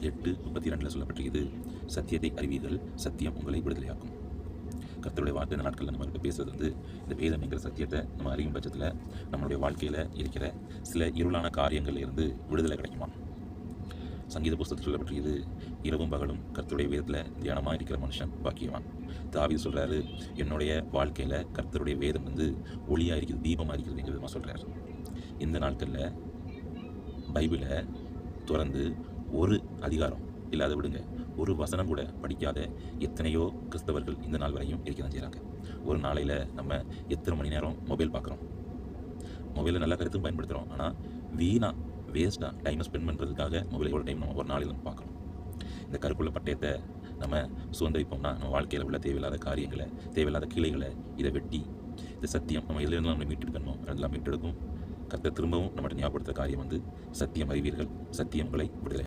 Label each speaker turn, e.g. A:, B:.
A: எட்டு முப்பத்தி ரெண்டில் சொல்லப்பட்டிருக்குது சத்தியத்தை அறிவீர்கள் சத்தியம் உங்களை விடுதலையாக்கும். கர்த்தருடைய வார்த்தை நாட்களில் நம்மகிட்ட பேசுறது வந்து இந்த வேதம் என்கிற சத்தியத்தை நம்ம அறியும் பட்சத்தில் நம்மளுடைய வாழ்க்கையில் இருக்கிற சில இருளான காரியங்களில் இருந்து விடுதலை கிடைக்குமா சங்கீத புஸ்தகத்தில் சொல்லப்பட்டிருக்குது இரவும் பகலும் கர்த்தருடைய வேதத்தில் தியானமாக இருக்கிற மனுஷன் பாக்கியவான். தாவி சொல்கிறாரு என்னுடைய வாழ்க்கையில் கர்த்தருடைய வேதம் வந்து ஒளியாக இருக்குது தீபமாக இருக்குதுங்கிறது சொல்கிறார் இந்த நாட்களில் பைபிளை திறந்து ஒரு அதிகாரம் இல்லாத விடுங்க. ஒரு வசனம் கூட படிக்காத எத்தனையோ கிறிஸ்தவர்கள் இந்த நாள் வரையும் இருக்க தான் செய்கிறாங்க ஒரு நாளையில் நம்ம எத்தனை மணி நேரம் மொபைல் பார்க்குறோம்? மொபைலை நல்ல கருத்தும் பயன்படுத்துகிறோம் ஆனால் வீணாக வேஸ்ட்டாக டைமை ஸ்பெண்ட் பண்ணுறதுக்காக மொபைலை எவ்வளோ டைம் நம்ம ஒரு நாளில் நம்ம பார்க்குறோம்? இந்த கருக்குள்ள பட்டயத்தை நம்ம சுதந்திரிப்போம்னா நம்ம வாழ்க்கையில் உள்ள தேவையில்லாத காரியங்களை தேவையில்லாத கிளைகளை இதை வெட்டி இந்த சத்தியம் நம்ம எதுலேருந்து நம்ம மீட்டெடுக்கணும் அதெல்லாம் மீட்டெடுக்கும். கருத்தை திரும்பவும் நம்மகிட்ட ஞாபகப்படுத்துகிற காரியம் வந்து சத்தியம் அறிவீர்கள். சத்தியம் விடுதலை